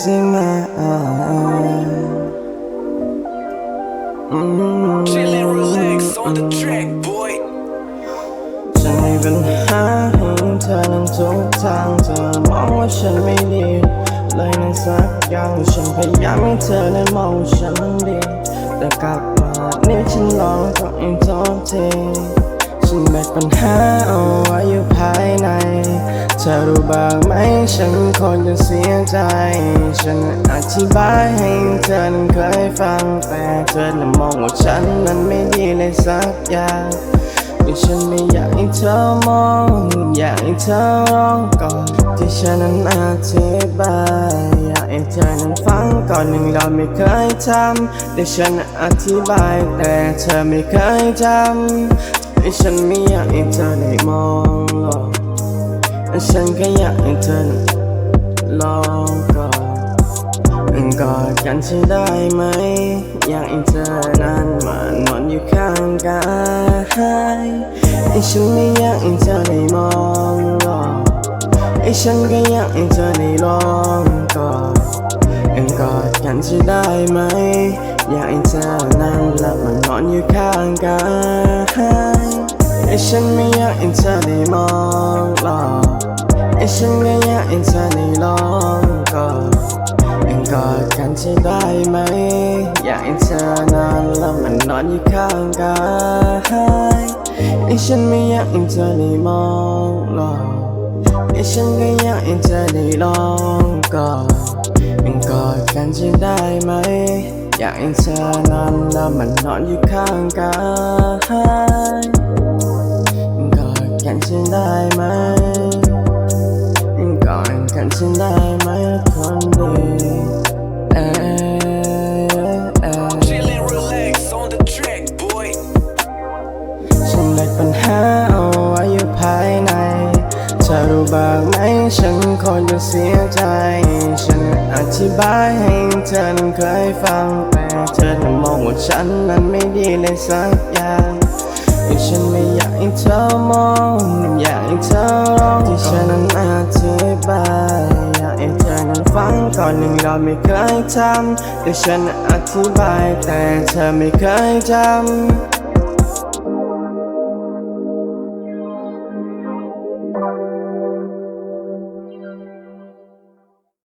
ใช่ไหมอ่าอืม Chillin' relax on the track, boy. ฉันมีปัญหาให้เธอนั้นทุกทางเธอมองว่าฉันไม่ดี เลยนั้นสักอย่างฉันพยายามให้เธอนั้นมองว่าฉันนั้นดี แต่กลับมานี่ฉันลองก็ยังโทษทีฉันแบกปัญหาเอาไว้อยู่ภายในเธอรู้บ้างไหมฉันคนจะเสียใจ ฉันอธิบายให้เธอนั้นเคยฟังแต่เธอนั้นมองว่าฉันนั้นไม่ดีเลยสักอย่างแต่ฉันไม่อยากให้เธอมอง อยากให้เธอร้องก่อนที่ฉันนั้นอธิบายอยากให้เธอนั้นฟังก่อนหนึ่งเราไม่เคยทำแต่ฉันอธิบายแต่เธอไม่เคยจำแต่ฉันไม่อยากให้เธอได้มองหรอก ฉันก็อยากให้เธอลองก่อนกอดกันใช่ได้ไหม อยากให้เธอนั้นมานอนอยู่ข้างกายไอ้ฉันไม่อยากให้เธอได้มองหรอกไอ้ฉันก็อยากให้เธอได้ลองกอดยังกอดกันใช่ได้ไหม อยากให้เธอนั้นหลับมานอนอยู่ข้างกายไอ้ฉันไม่อยากให้เธอได้มอง ฉันก็อยากให้เธอได้ลองกอดยังกอดกันใช่ได้ไหม อยากให้เธอนอนแล้วมันนอนอยู่ข้างกายไอ้ฉันไม่อยากให้เธอได้มองหรอกไอ้ฉันก็อยากให้เธอได้ลองกอดยังกอดกันใช่ได้ไหม อยากให้เธอนอนแล้วมันนอนอยู่ข้างกายยังกอดกันใช่ได้ไหม ปัญหาเอาไว้อยู่ภายในเธอรู้บ้างไหมฉันคนจะเสียใจ ฉันอธิบายให้เธอนั้นเคยฟังแต่เธอนั้นมองว่าฉันนั้นไม่ดีเลยสักอย่างที่ฉันไม่อยากให้เธอมองอยากให้เธอร้องที่ฉันนั้นอธิบายอยากให้เธอนั้นฟังก่อนหนึ่งเราไม่เคยทำแต่ฉันอธิบายแต่เธอไม่เคยจำ